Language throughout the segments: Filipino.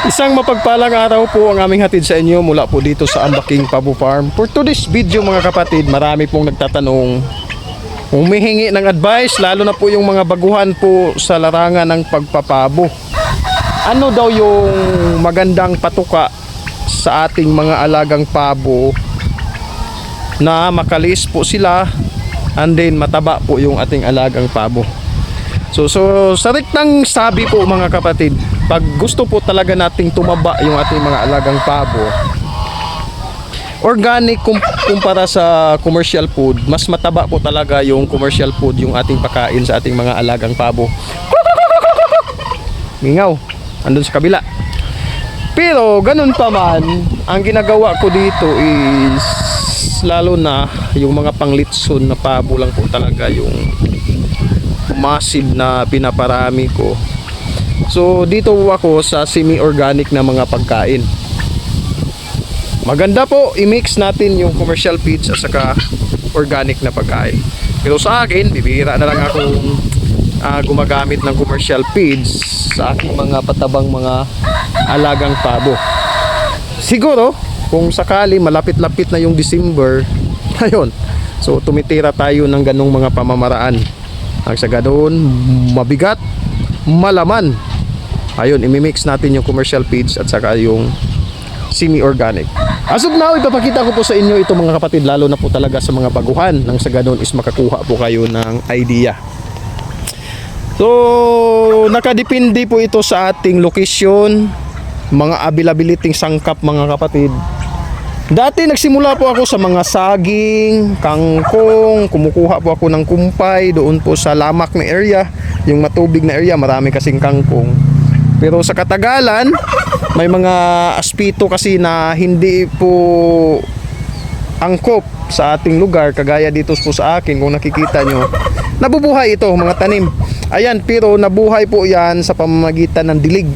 Isang mapagpalang araw po ang aming hatid sa inyo mula po dito sa Ambaking Pabo Farm. For today's video mga kapatid, marami pong nagtatanong, humihingi ng advice, lalo na po yung mga baguhan po sa larangan ng pagpapabo. Ano daw yung magandang patuka sa ating mga alagang pabo na makalis po sila and then mataba po yung ating alagang pabo. So, so sa riktang sabi po mga kapatid, pag gusto po talaga nating tumaba yung ating mga alagang pabo, organic kum- kumpara sa commercial food, mas mataba po talaga yung commercial food yung ating pakain sa ating mga alagang pabo. Mingaw, andun sa kabila. Pero ganun pa man, ang ginagawa ko dito is lalo na yung mga panglitson na pabo lang po talaga yung massive na pinaparami ko. So dito ako sa semi-organic na mga pagkain. Maganda po i-mix natin yung commercial feeds at saka organic na pagkain. Pero sa akin, bibihira na lang ako ah, gumagamit ng commercial feeds sa aking mga patabang mga alagang pabo. Siguro, kung sakali malapit-lapit na yung December, ayun. So tumitira tayo ng ganong mga pamamaraan. Ang sa ganoon, mabigat, malaman. Ayun, imimix natin yung commercial feeds at saka yung semi-organic. As of now, ipapakita ko po sa inyo ito mga kapatid, lalo na po talaga sa mga baguhan. Nang sa ganoon is makakuha po kayo ng idea. So, nakadepende po ito sa ating location, mga availability sangkap mga kapatid. Dati nagsimula po ako sa mga saging, kangkong, kumukuha po ako ng kumpay doon po sa lamak na area, yung matubig na area, marami kasing kangkong. Pero sa katagalan, may mga aspito kasi na hindi po angkop sa ating lugar, kagaya dito po sa akin, kung nakikita nyo, nabubuhay ito, mga tanim. Ayan, pero nabuhay po yan sa pamamagitan ng dilig.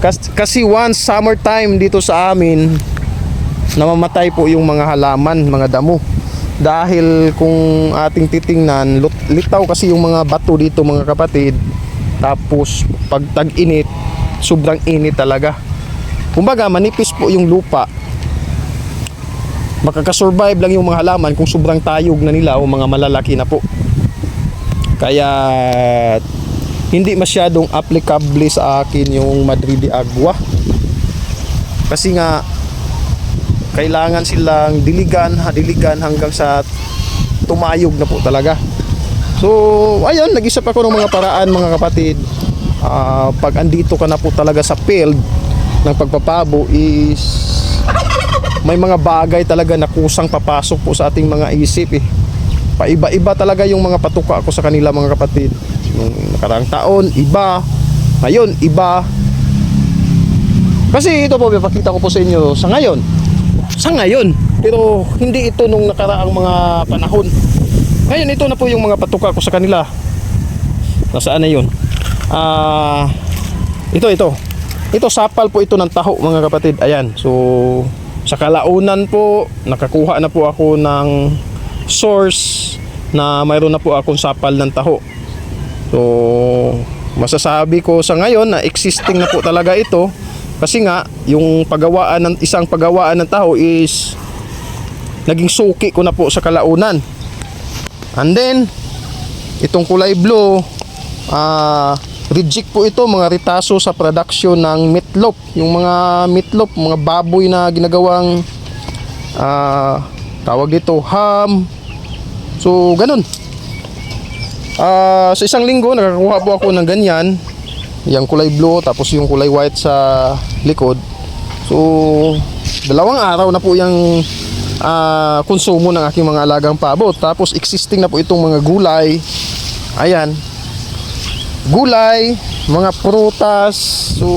Kas- Kasi once summertime dito sa amin, namamatay po yung mga halaman, mga damo. Dahil kung ating titingnan, litaw kasi yung mga bato dito mga kapatid. Tapos pag tag-init, sobrang init talaga. Kumbaga manipis po yung lupa. Makakasurvive lang yung mga halaman kung sobrang tayog na nila o mga malalaki na po. Kaya hindi masyadong applicable sa akin yung Madrid de Agua. Kasi nga kailangan silang diligan, diligan hanggang sa tumayog na po talaga. So, ayun, nag-isip ako ng mga paraan mga kapatid. Ah, pag andito ka na po talaga sa field ng pagpapabo is may mga bagay talaga na kusang papasok po sa ating mga isip eh. Paiba-iba talaga yung mga patuka ko sa kanila mga kapatid. Nung nakaraang taon, iba. Ngayon, iba. Kasi ito po, ipakita ko po sa inyo sa ngayon. Sa ngayon. Pero hindi ito nung nakaraang mga panahon. Ngayon, ito na po yung mga patuka ko sa kanila. Nasaan na yun? Ah, ito, ito. Ito, sapal po ito ng taho mga kapatid. Ayan. So, sa kalaunan po, nakakuha na po ako ng source na mayroon na po akong sapal ng taho. So, masasabi ko sa ngayon na existing na po talaga ito kasi nga yung paggawaan ng isang paggawaan ng taho is naging suki ko na po sa kalaunan. And then itong kulay blue ah reject po ito mga ritaso sa production ng meatloaf. Yung mga meatloaf, mga baboy na ginagawang ah tawag dito ham. So ganun. Ah, sa isang linggo nakakakuha po ako ng ganyan. Yung kulay blue tapos yung kulay white sa likod. So dalawang araw na po yung ah, konsumo ng aking mga alagang pabo. Tapos existing na po itong mga gulay. Ayan. Gulay, mga prutas. So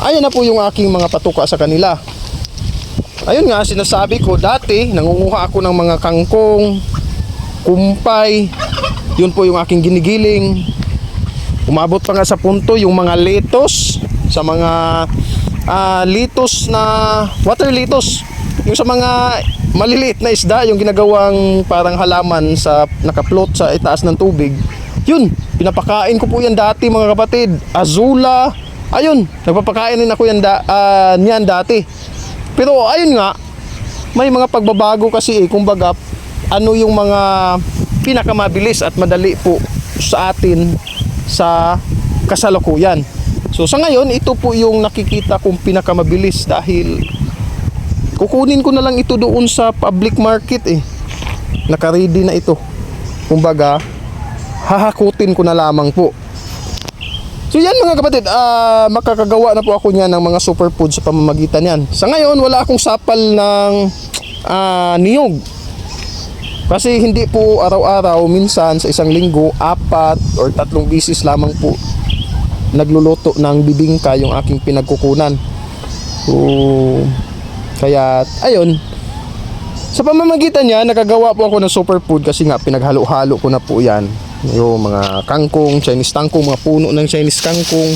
ayan na po yung aking mga patuka sa kanila. Ayun nga sinasabi ko dati nangunguha ako ng mga kangkong, kumpay, yun po yung aking ginigiling. Umabot pa nga sa punto yung mga letos sa mga ah, litos na water litos. Yung sa mga maliliit na isda, yung ginagawang parang halaman sa nakaplot sa itaas ng tubig. Yun, pinapakain ko po yan dati mga kapatid. Azula, ayun, nagpapakain rin ako yan da, ah, niyan dati. Pero ayun nga, may mga pagbabago kasi eh, kumbaga, ano yung mga pinakamabilis at madali po sa atin sa kasalukuyan. So sa ngayon, ito po yung nakikita kong pinakamabilis dahil kukunin ko na lang ito doon sa public market eh. Naka-ready na ito. Kumbaga, hahakutin ko na lamang po. So yan mga kapatid, ah, makakagawa na po ako niyan ng mga superfood sa pamamagitan yan. Sa ngayon, wala akong sapal ng ah, niyog. Kasi hindi po araw-araw, minsan sa isang linggo, apat or tatlong bisis lamang po nagluluto ng bibingka yung aking pinagkukunan. So, kaya, ayun, sa pamamagitan niya, nakagawa po ako ng superfood kasi nga pinaghalo-halo ko na po yan. Yung mga kangkong, Chinese tangkong, mga puno ng Chinese kangkong,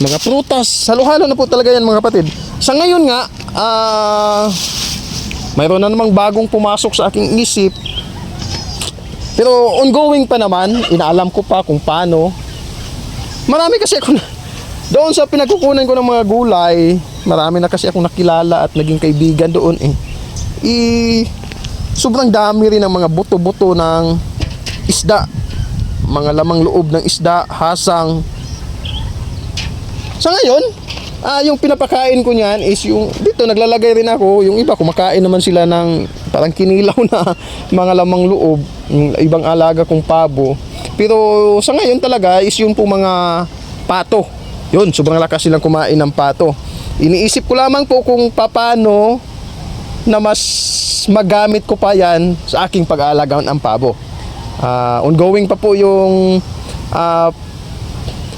mga prutas, halo-halo na po talaga yan mga kapatid. Sa ngayon nga, ah, mayroon na namang bagong pumasok sa aking isip. Pero ongoing pa naman, inaalam ko pa kung paano. Marami kasi ako na, doon sa pinagkukunan ko ng mga gulay, marami na kasi akong nakilala at naging kaibigan doon eh. I sobrang dami rin ng mga buto-buto ng isda. Mga lamang loob ng isda hasang. Sa ngayon ah yung pinapakain ko niyan is yung dito naglalagay rin ako. Yung iba kumakain naman sila ng parang kinilaw na mga lamang loob yung ibang alaga kong pabo. Pero sa ngayon talaga is yung po mga pato. Yun sobrang lakas silang kumain ng pato iniisip ko lamang po kung paano na mas magamit ko pa yan sa aking pag-aalaga ng pabo. Ah, ongoing pa po yung ah,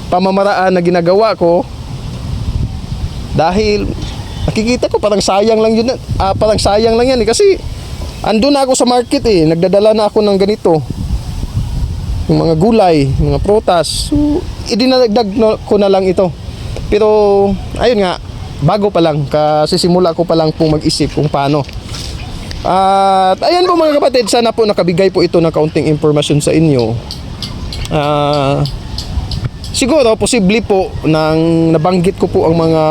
pamamaraan na ginagawa ko. Dahil nakikita ko parang sayang lang yun ah, parang sayang lang yan eh. Kasi andun na ako sa market eh. Nagdadala na ako ng ganito. Yung mga gulay mga prutas. So idinadagdag na- ko na lang ito. Pero ayun nga bago pa lang kasi simula ko pa lang po mag-isip kung paano. At ayan po mga kapatid sana po nakabigay po ito ng kaunting impormasyon sa inyo. Ah siguro posible po nang nabanggit ko po ang mga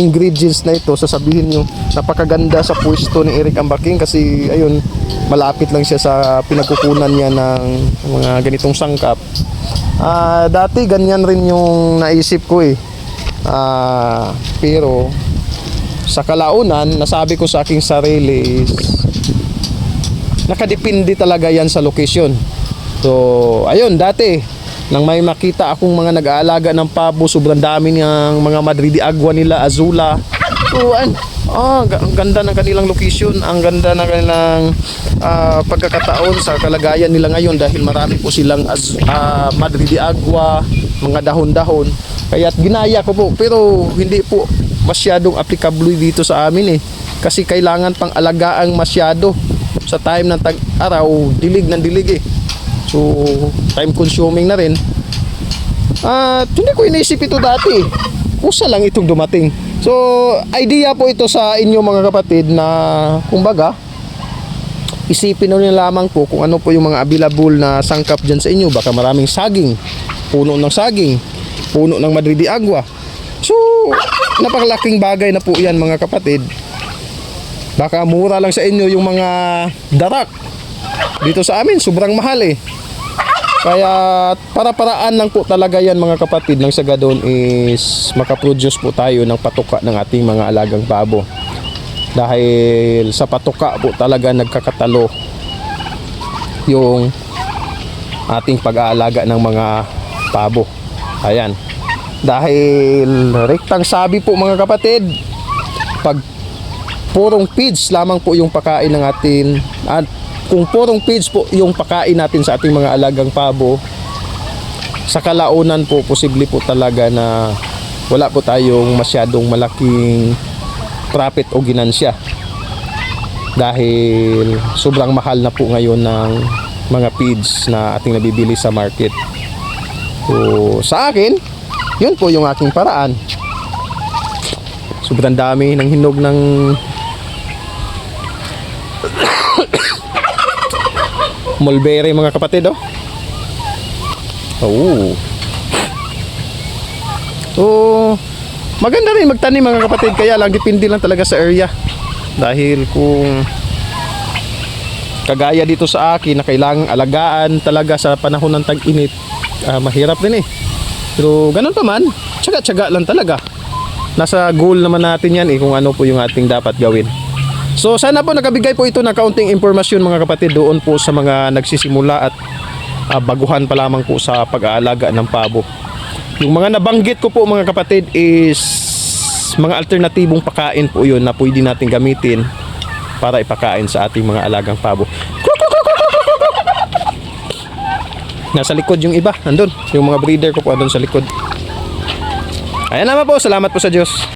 ingredients na ito. Sasabihin nyo napakaganda sa pwesto ni Eric Ambaking kasi ayun malapit lang siya sa pinagkukunan niya ng mga ganitong sangkap. Ah dati ganyan rin yung naisip ko eh Ah, pero sa kalaunan, nasabi ko sa aking sarili is nakadepende talaga yan sa location. So, ayun, dati nang may makita akong mga nag-aalaga ng pabo, sobrang dami ng mga Madrid Agua nila, Azula. So, an, ga- ang ganda ng kanilang location, ang ganda ng kanilang ah, pagkakataon sa kalagayan nila ngayon dahil marami po silang az, ah, Madrid Agua, mga dahon-dahon. Kaya't ginaya ko po, pero hindi po masyadong applicable dito sa amin eh. Kasi kailangan pang alagaang masyado sa time ng tag-araw, dilig ng dilig eh. So, time consuming na rin. At hindi ko inisip ito dati. Kusa lang itong dumating. So, idea po ito sa inyo mga kapatid na kumbaga, isipin nyo lamang po kung ano po yung mga available na sangkap dyan sa inyo. Baka maraming saging, puno ng saging, puno ng Madrid Agua. So, napakalaking bagay na po yan mga kapatid. Baka mura lang sa inyo yung mga darak. Dito sa amin, sobrang mahal eh. Kaya para-paraan lang po talaga yan mga kapatid ng Sagadon is makaproduce po tayo ng patuka ng ating mga alagang babo. Dahil sa patuka po talaga nagkakatalo yung ating pag-aalaga ng mga pabo. Ayan. Dahil rektang sabi po mga kapatid, pag purong feeds lamang po yung pakain ng atin at kung purong feeds po yung pakain natin sa ating mga alagang pabo sa kalaunan po posible po talaga na wala po tayong masyadong malaking profit o ginansya dahil sobrang mahal na po ngayon ng mga feeds na ating nabibili sa market so sa akin yun po yung aking paraan sobrang dami ng hinog ng mulberry mga kapatid oh. Oh. So maganda rin magtanim mga kapatid. Kaya lang, depende lang talaga sa area. Dahil kung kagaya dito sa akin na kailangang alagaan talaga sa panahon ng tag-init, ah, mahirap din eh. Pero ganun pa man, tsaga-tsaga lang talaga. Nasa goal naman natin yan eh kung ano po yung ating dapat gawin. So sana po nakabigay po ito ng kaunting impormasyon mga kapatid doon po sa mga nagsisimula at ah, baguhan pa lamang po sa pag-aalaga ng pabo. Yung mga nabanggit ko po mga kapatid is mga alternatibong pakain po yun na pwede natin gamitin para ipakain sa ating mga alagang pabo. Nasa likod yung iba, andun. Yung mga breeder ko po andun sa likod. Ayan naman po, salamat po sa Diyos.